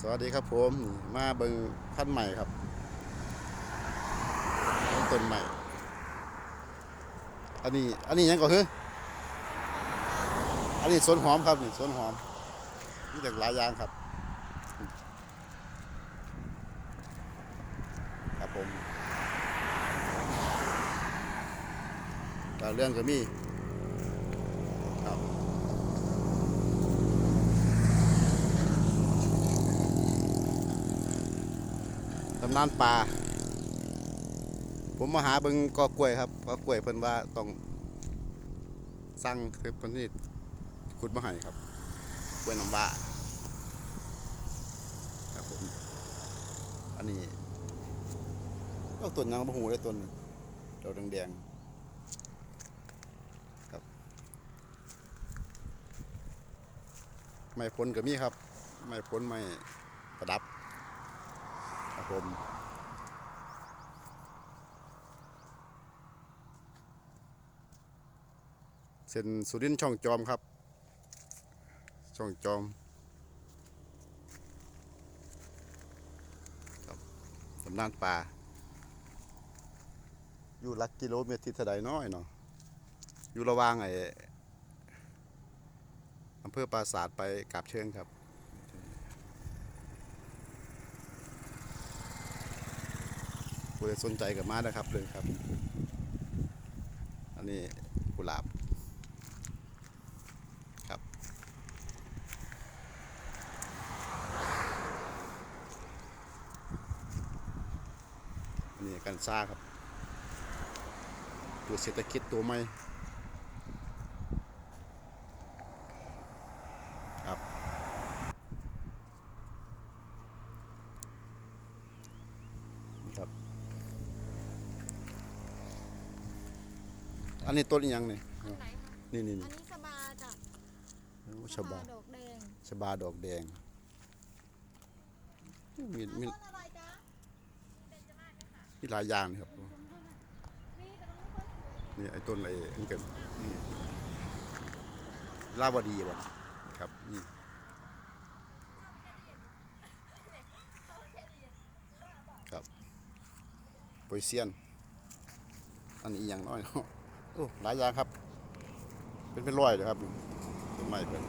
สวัสดีครับผมมาเบิงพันธุ์ใหม่ครับต้นใหม่ อันนี้อันนี้ยังก็คืออันนี้สวนหอมครับนี่สวนหอมมีแต่หลายอย่างครับ ครับผมดาวเรื่องก็มีครับ ตำนานปลา ผมมาหาเบิงกอกล้วยครับกอกล้วยเพิ่นว่าต้องสั่งคือเพิ่นนี่ขุดมาให้ครับกล้วยน้ำว้าครับผม อันนี้เอาต้นยังบ่ฮู้ได้ต้นดอกแดงๆครับ ไม้ผลก็มีครับ ไม้ผลไม้ประดับ ครับผมเส้นสุรินช่องจอมครับ ช่องจอมครับสำนานป่า อยู่ลักกิโลเมตรที่เท่าใดน้อยเนาะอยู่ระว่างไอ้อำเภอปราสาทไปกาบเชิงครับ ผู้ใดสนใจกับมานะครับเลยครับ อันนี้กุหลาบครับ อันนี้กันซ่าครับ ตัวเศรษฐกิจตัวใหม่ครับครับ อันนี้ต้นอีหยังนี่อันไหนคะนี่นี่อันี่นนี้สบาจ้ะโอ้ชบาดอกแดงชบาดอกแดงมีมีต้นอะไรจ๊ะมีหลายอย่างนะครับนี่กำลังต้นสวย นี่ไอ้ต้นไอ้อันเกิดนี่ลาวดีบ่ะครับนี่ครับโปยเซียน อันนี้อหย่างน้อยเนาะโอ้ หลายอย่างครับ เป็นเป็นร้อยเลยครับต้นไม้เป็น